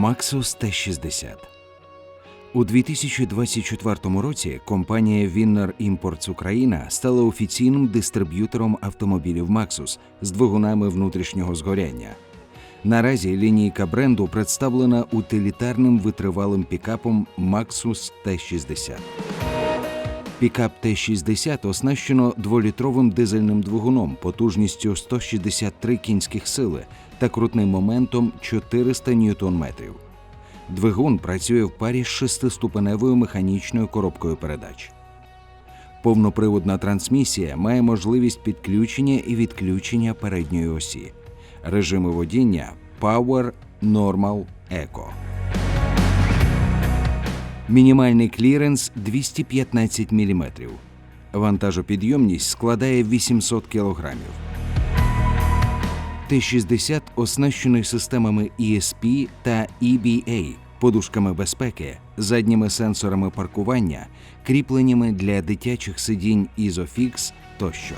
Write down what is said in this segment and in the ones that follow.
Maxus T60 у 2024 році компанія Winner Imports Україна стала офіційним дистриб'ютором автомобілів Maxus з двигунами внутрішнього згоряння. Наразі лінійка бренду представлена утилітарним витривалим пікапом Maxus T60. Пікап Т-60 оснащено дволітровим дизельним двигуном потужністю 163 кінських сили та крутним моментом 400 ньютон-метрів. Двигун працює в парі з шестиступеневою механічною коробкою передач. Повноприводна трансмісія має можливість підключення і відключення передньої осі. Режими водіння Power, Normal, Eco. Мінімальний кліренс 215 мм. Вантажопідйомність складає 800 кг. Т-60 оснащений системами ESP та EBA, подушками безпеки, задніми сенсорами паркування, кріпленнями для дитячих сидінь Isofix тощо.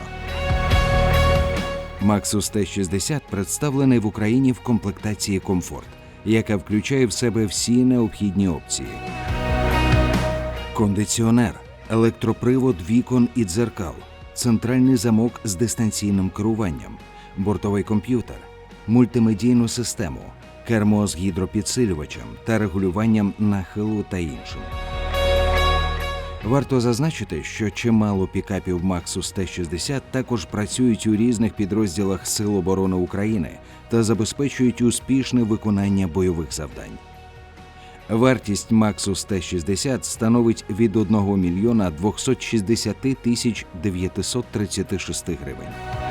Maxus T60 представлений в Україні в комплектації комфорт, яка включає в себе всі необхідні опції кондиціонер, електропривод вікон і дзеркал, центральний замок з дистанційним керуванням, бортовий комп'ютер, мультимедійну систему, кермо з гідропідсилювачем та регулюванням нахилу та іншим. Варто зазначити, що чимало пікапів Maxus T60 також працюють у різних підрозділах Сил оборони України та забезпечують успішне виконання бойових завдань. Вартість Maxus T60 становить від 1 мільйона 260 тисяч 936 гривень.